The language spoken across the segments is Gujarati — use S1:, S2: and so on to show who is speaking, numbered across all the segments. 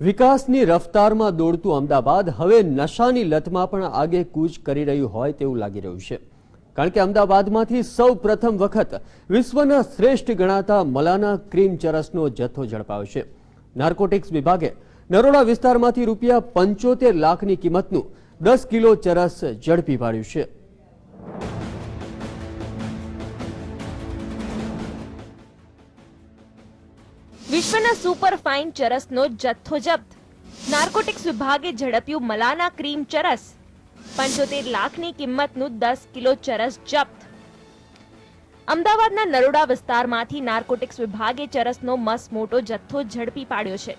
S1: વિકાસની રફતારમાં દોડતું અમદાવાદ હવે નશાની લતમાં પણ આગે કૂચ કરી રહ્યું હોય તેવું લાગી રહ્યું છે. કારણ કે અમદાવાદમાંથી સૌ પ્રથમ વખત વિશ્વના શ્રેષ્ઠ ગણાતા મલાના ક્રીમ ચરસનો જથ્થો ઝડપાયો છે. નાર્કોટિક્સ વિભાગે નરોડા વિસ્તારમાંથી રૂપિયા પંચોતેર લાખની કિંમતનું દસ કિલો ચરસ ઝડપી પાડ્યું છે.
S2: વિશ્વના સુપર ફાઇન ચરસનો જથ્થો જપ્ત. નાર્કોટિક્સ વિભાગે ઝડપ્યું મલાના ક્રીમ ચરસ. પંચોતેર લાખની કિંમતનું દસ કિલો ચરસ જપ્ત. અમદાવાદના નરોડા વિસ્તારમાંથી નાર્કોટિક્સ વિભાગે ચરસનો મસ મોટો જથ્થો ઝડપી પાડ્યો છે.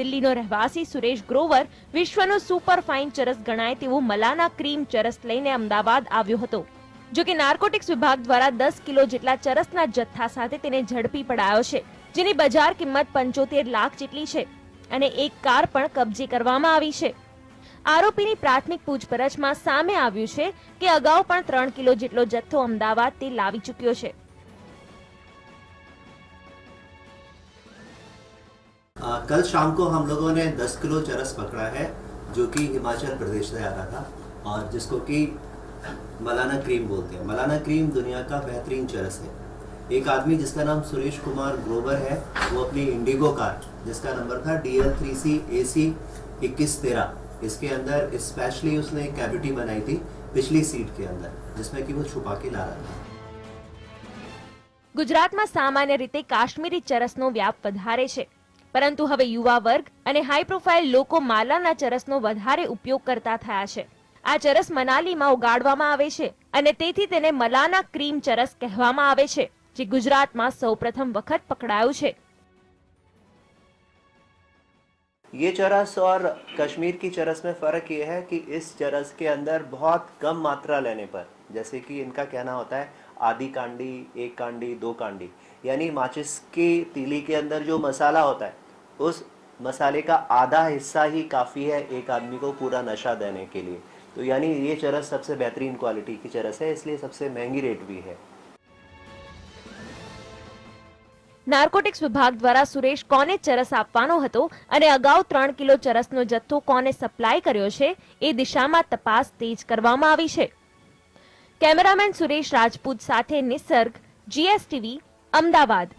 S2: દિલ્હીનો રહેવાસી સુરેશ ગ્રોવર વિશ્વનો સુપર ફાઇન ચરસ ગણાય તેવું મલાના ક્રીમ ચરસ લઈને અમદાવાદ આવ્યો હતો. જો કે નાર્કોટિક્સ વિભાગ દ્વારા દસ કિલો જેટલા ચરસના જથ્થા સાથે તેને ઝડપી પડાયો છે જેની બજાર કિંમત પંચોતેર લાખ જેટલી છે અને એક કાર પણ કબજે કરવામાં આવી છે આરોપીની પ્રાથમિક પૂછપરછમાં સામે આવ્યું છે કે અગાઉ પણ ત્રણ કિલો જેટલો જથ્થો અમદાવાદ તે લાવી ચૂક્યો છે
S3: आ, कल शाम को हम लोगों ने 10 किलो चरस पकड़ा है जो कि हिमाचल प्रदेश से आ रहा था और जिसको कि मलाना क्रीम बोलते हैं मलाना क्रीम दुनिया का बेहतरीन चरस है एक आदमी जिसका नाम सुरेश कुमार ग्रोवर है वो अपनी इंडिगो कार जिसका नंबर था D L three C A C इक्कीस तेरह इसके अंदर स्पेशली उसने एक कैविटी बनाई थी पिछली सीट के अंदर जिसमें कि वो छुपा के ला रहा था
S2: ગુજરાતમાં સામાન્ય રીતે કાશ્મીરી ચરસનો વ્યાપ વધારે છે પરંતુ હવે યુવા વર્ગ અને હાઈ પ્રોફાઇલ લોકો માલાના ચરસનો વધારે ઉપયોગ કરતા થયા છે આ ચરસ મનાલીમાં ઉગાડવામાં આવે છે અને તેથી તેને મલાના ક્રીમ ચરસ કહેવામાં આવે છે જે ગુજરાતમાં સૌપ્રથમ વખત પકડાયું છે
S3: ये चरस और कश्मीर की चरस में फ़र्क ये है कि इस चरस के अंदर बहुत कम मात्रा लेने पर जैसे कि इनका कहना होता है आधी कांडी एक कांडी दो कांडी यानी माचिस की तीली के अंदर जो मसाला होता है उस मसाले का आधा हिस्सा ही काफ़ी है एक आदमी को पूरा नशा देने के लिए तो यानी ये चरस सबसे बेहतरीन क्वालिटी की चरस है इसलिए सबसे महंगी रेट भी है
S2: નાર્કોટિક્સ વિભાગ દ્વારા સુરેશ કોને ચરસ આપવાનો હતો અને અગાઉ ત્રણ કિલો ચરસનો જથ્થો કોને સપ્લાય કર્યો છે એ દિશામાં તપાસ તેજ કરવામાં આવી છે કેમેરામેન સુરેશ રાજપૂત સાથે નિસર્ગ જીએસટીવી અમદાવાદ